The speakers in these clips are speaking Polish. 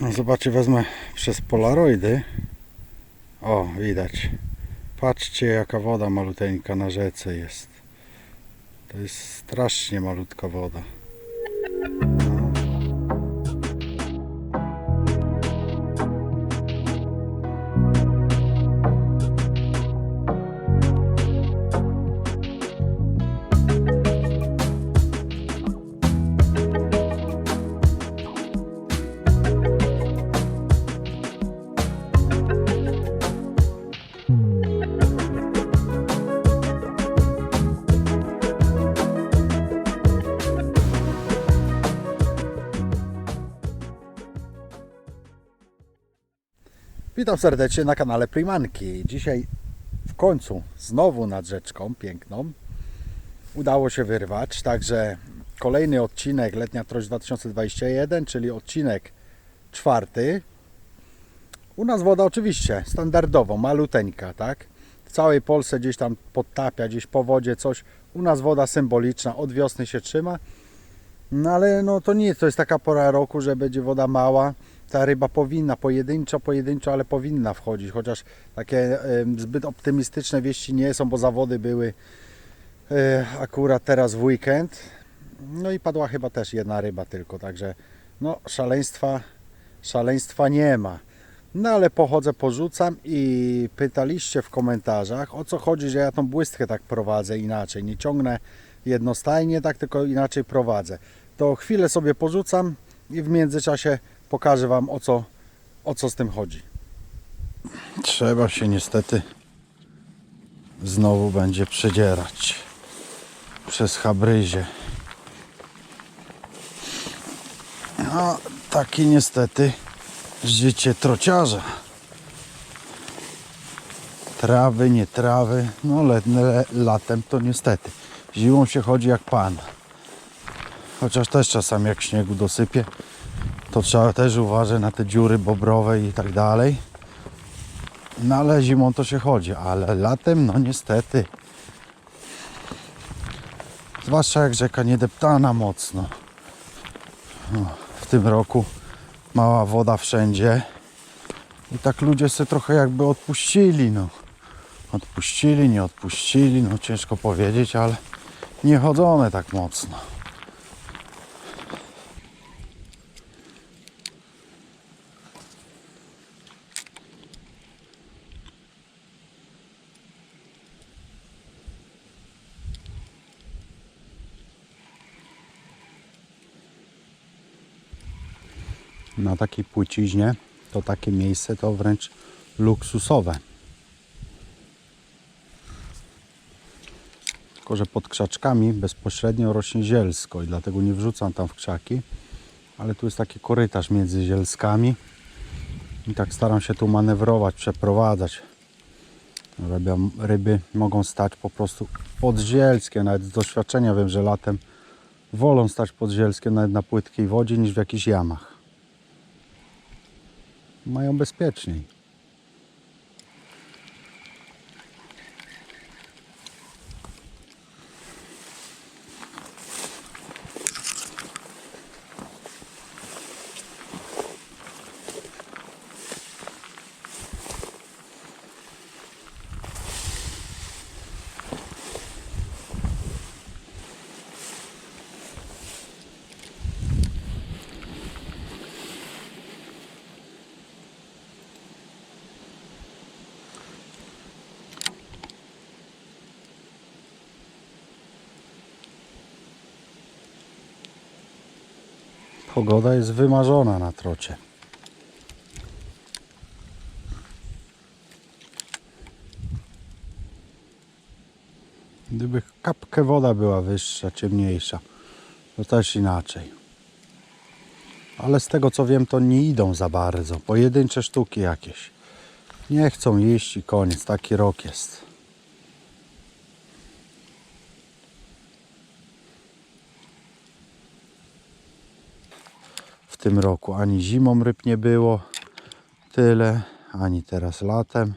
No zobaczcie, wezmę przez polaroidy. O, widać. Patrzcie jaka woda maluteńka na rzece jest. To jest strasznie malutka woda. Witam serdecznie na kanale Primanki. Dzisiaj w końcu znowu nad rzeczką piękną udało się wyrwać, także kolejny odcinek Letnia Trość 2021, czyli odcinek czwarty. U nas woda oczywiście standardowo, maluteńka, tak? W całej Polsce gdzieś tam podtapia, gdzieś po wodzie coś. U nas woda symboliczna, od wiosny się trzyma. No ale no to nie, to jest taka pora roku, że będzie woda mała. Ta ryba powinna pojedynczo, pojedynczo, ale powinna wchodzić, chociaż takie zbyt optymistyczne wieści nie są, bo zawody były e, akurat teraz w weekend. No i padła chyba też jedna ryba tylko, także no szaleństwa, szaleństwa nie ma. No ale pochodzę, porzucam i pytaliście w komentarzach o co chodzi, że ja tą błystkę tak prowadzę inaczej. Nie ciągnę jednostajnie, tak tylko inaczej prowadzę. To chwilę sobie porzucam i w międzyczasie pokażę Wam o co, o co z tym chodzi. Trzeba się niestety znowu będzie przedzierać przez Habryzie. No, taki niestety życie trociarza. Trawy, nie trawy, no le, le, latem to niestety. Zimą się chodzi jak pan. Chociaż też czasami jak śniegu dosypie, to trzeba też uważać na te dziury bobrowe i tak dalej. No ale zimą to się chodzi, ale latem no niestety. Zwłaszcza jak rzeka nie deptana mocno. No, w tym roku mała woda wszędzie. I tak ludzie sobie trochę jakby odpuścili, no. Odpuścili, nie odpuścili, no ciężko powiedzieć, ale nie chodzone tak mocno. Takiej płyciźnie to takie miejsce to wręcz luksusowe. Tylko, że pod krzaczkami bezpośrednio rośnie zielsko i dlatego nie wrzucam tam w krzaki. Ale tu jest taki korytarz między zielskami i tak staram się tu manewrować, przeprowadzać. Ryby, ryby mogą stać po prostu pod zielskie. Nawet z doświadczenia wiem, że latem wolą stać pod zielskie nawet na płytkiej wodzie niż w jakichś jamach mają bezpieczniej. Pogoda jest wymarzona na trocie. Gdyby kapkę woda była wyższa, ciemniejsza, to też inaczej. Ale z tego co wiem, to nie idą za bardzo. Pojedyncze sztuki jakieś. Nie chcą jeść i koniec. Taki rok jest. Tym roku. Ani zimą ryb nie było tyle, ani teraz latem.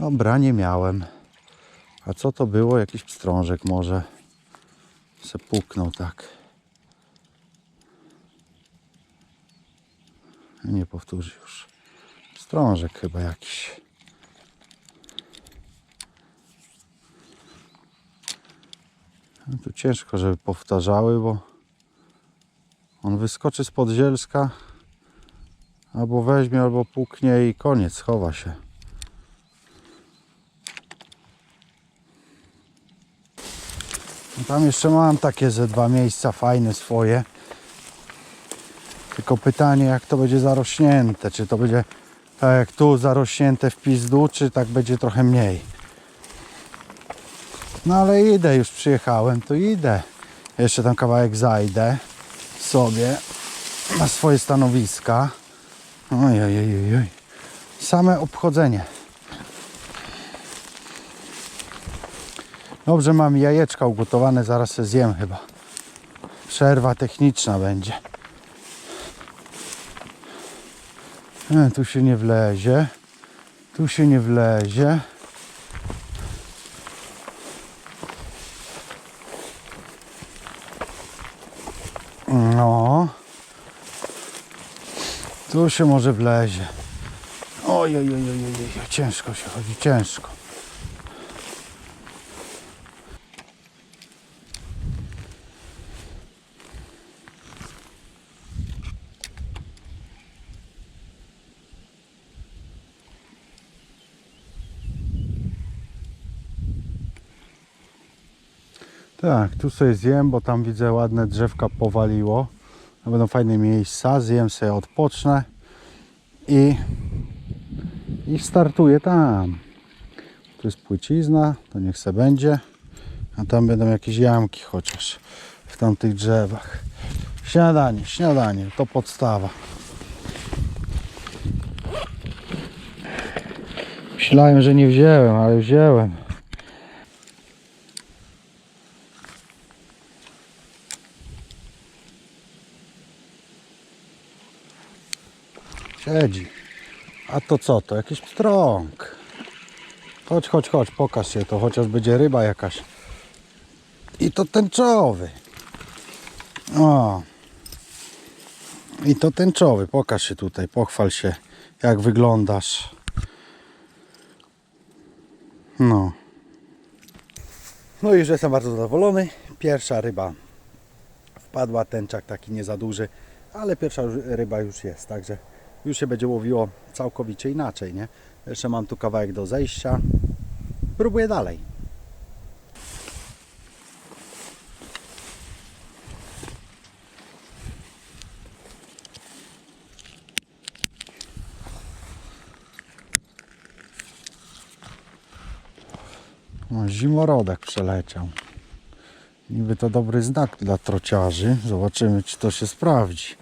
No branie miałem. A co to było? Jakiś pstrążek może se puknął tak. Nie powtórzy już. Strążek chyba jakiś. No tu ciężko, żeby powtarzały, bo on wyskoczy spod zielska, albo weźmie, albo puknie i koniec, chowa się. Tam jeszcze mam takie ze dwa miejsca fajne swoje. Tylko pytanie, jak to będzie zarośnięte. Czy to będzie tak jak tu zarośnięte w pizdu, czy tak będzie trochę mniej. No ale idę, już przyjechałem, to idę. Jeszcze tam kawałek zajdę sobie na swoje stanowiska. Oj, oj, oj, oj, oj. Same obchodzenie. Dobrze mam jajeczka ugotowane, zaraz se zjem chyba. Przerwa techniczna będzie. E, tu się nie wlezie. Tu się nie wlezie. No. Tu się może wlezie. Oj, oj, oj, oj, oj, oj, ciężko się chodzi, ciężko. Tak, tu sobie zjem, bo tam widzę ładne drzewka powaliło. To będą fajne miejsca. Zjem sobie, odpocznę i, i startuję tam. Tu jest płycizna, to niech se będzie. A tam będą jakieś jamki chociaż w tamtych drzewach. Śniadanie, śniadanie, to podstawa. Myślałem, że nie wziąłem, ale wziąłem. Siedzi. A to co to? Jakiś pstrąg. Chodź, chodź, chodź, pokaż się to, chociaż będzie ryba jakaś. I to tęczowy. O. I to tęczowy, pokaż się tutaj, pochwal się, jak wyglądasz. No. No i już jestem bardzo zadowolony. Pierwsza ryba wpadła, tęczak taki nie za duży, ale pierwsza ryba już jest, także już się będzie łowiło całkowicie inaczej, nie? Jeszcze mam tu kawałek do zejścia. Próbuję dalej. O, zimorodek przeleciał. Niby to dobry znak dla trociarzy. Zobaczymy, czy to się sprawdzi.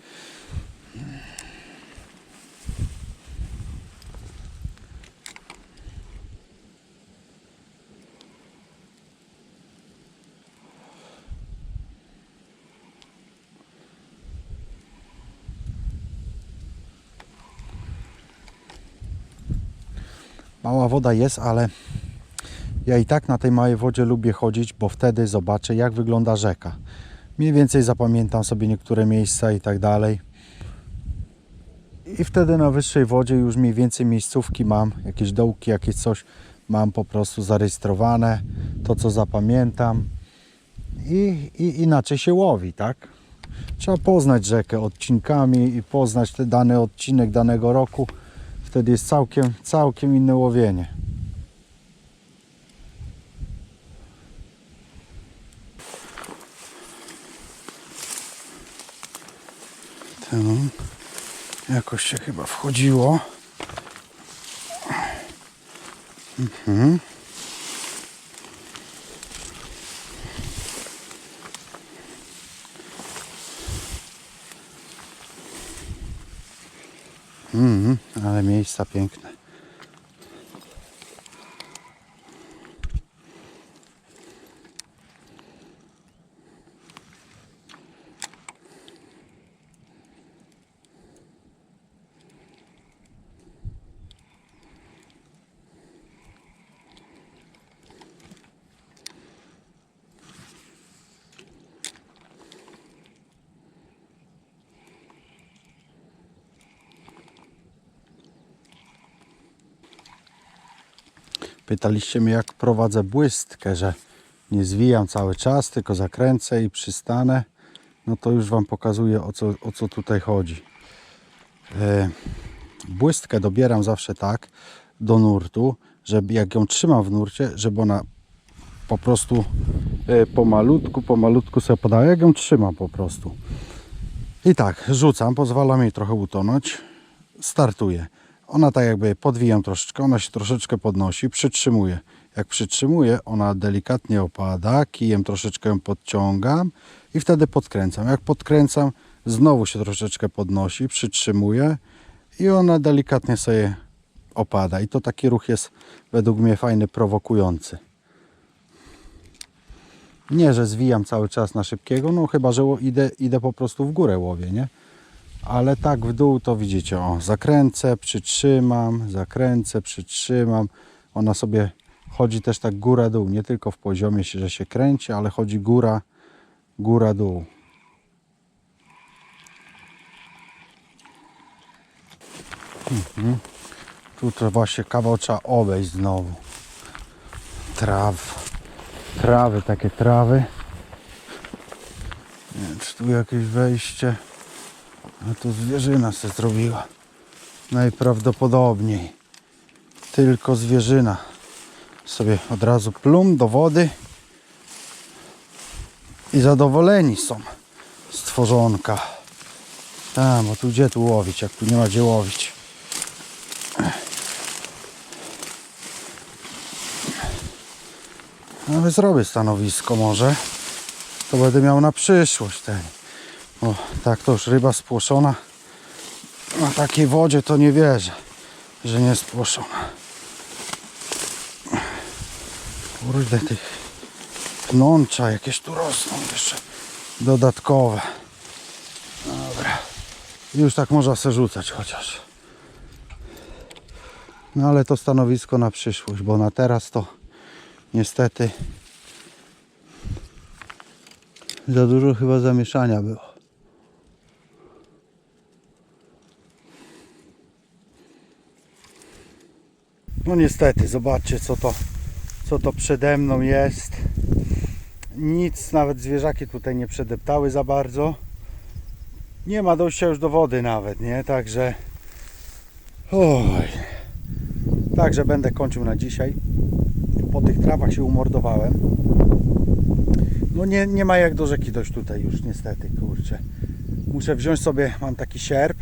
Mała woda jest, ale ja i tak na tej małej wodzie lubię chodzić, bo wtedy zobaczę jak wygląda rzeka. Mniej więcej zapamiętam sobie niektóre miejsca i tak dalej. I wtedy na wyższej wodzie już mniej więcej miejscówki mam, jakieś dołki, jakieś coś mam po prostu zarejestrowane, to co zapamiętam i, i inaczej się łowi, tak? Trzeba poznać rzekę odcinkami i poznać ten dany odcinek danego roku. Wtedy jest całkiem, całkiem inne łowienie. Ten jakoś się chyba wchodziło. Mhm ale miejsca piękne. Pytaliście mnie, jak prowadzę błystkę, że nie zwijam cały czas, tylko zakręcę i przystanę. No to już Wam pokazuję, o co, o co tutaj chodzi. E, błystkę dobieram zawsze tak do nurtu, żeby jak ją trzymam w nurcie, żeby ona po prostu e, pomalutku, pomalutku sobie podała, jak ją trzymam po prostu. I tak, rzucam, pozwalam jej trochę utonąć, startuję. Ona tak jakby podwijam troszeczkę, ona się troszeczkę podnosi, przytrzymuję. Jak przytrzymuję, ona delikatnie opada, kijem troszeczkę podciągam i wtedy podkręcam. Jak podkręcam, znowu się troszeczkę podnosi, przytrzymuję i ona delikatnie sobie opada. I to taki ruch jest według mnie fajny, prowokujący. Nie, że zwijam cały czas na szybkiego, no chyba, że idę, idę po prostu w górę łowię, nie? Ale tak w dół to widzicie, o, zakręcę, przytrzymam, zakręcę, przytrzymam. Ona sobie chodzi też tak góra-dół, nie tylko w poziomie, że się kręci, ale chodzi góra, góra-dół. Mhm. Tu to właśnie kawał trzeba obejść znowu. Traw. Trawy, takie trawy. Nie wiem, czy tu jakieś wejście. A tu zwierzyna se zrobiła. Najprawdopodobniej. Tylko zwierzyna. Sobie od razu plum do wody. I zadowoleni są stworzonka. A, bo tu gdzie tu łowić, jak tu nie ma gdzie łowić. Ale zrobię stanowisko może. To będę miał na przyszłość ten. O, tak to już ryba spłoszona. Na takiej wodzie to nie wierzę, że nie spłoszona. Kurde, tych pnącza jakieś tu rosną jeszcze dodatkowe. Dobra. Już tak można se rzucać chociaż. No ale to stanowisko na przyszłość, bo na teraz to niestety za dużo chyba zamieszania było. No niestety, zobaczcie co to, co to przede mną jest. Nic, nawet zwierzaki tutaj nie przedeptały za bardzo. Nie ma dojścia już do wody nawet, nie? Także oj. Także będę kończył na dzisiaj. Po tych trawach się umordowałem. No nie, nie ma jak do rzeki dojść tutaj już niestety, kurczę. Muszę wziąć sobie, mam taki sierp,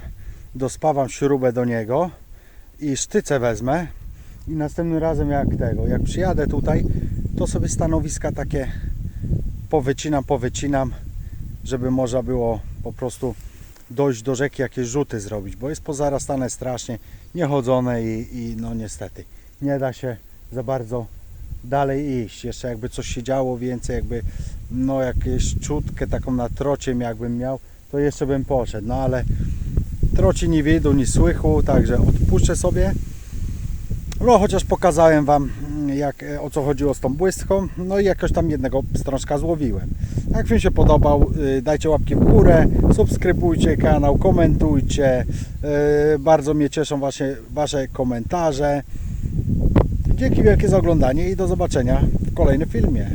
dospawam śrubę do niego i sztycę wezmę i następnym razem jak tego, jak przyjadę tutaj, to sobie stanowiska takie powycinam, powycinam, żeby można było po prostu dojść do rzeki, jakieś rzuty zrobić, bo jest pozarastane strasznie, niechodzone i, i no niestety nie da się za bardzo dalej iść. Jeszcze jakby coś się działo więcej, jakby no jakieś czutkę taką na trocie jakbym miał, to jeszcze bym poszedł, no ale troci nie widu, ni słychu, także odpuszczę sobie. No chociaż pokazałem Wam mm, jak, e, o co chodziło z tą błystką, no i jakoś tam jednego strążka złowiłem. Jak film się podobał, y, dajcie łapki w górę, subskrybujcie kanał, komentujcie. Y, Bardzo mnie cieszą właśnie Wasze komentarze. Dzięki wielkie za oglądanie i do zobaczenia w kolejnym filmie.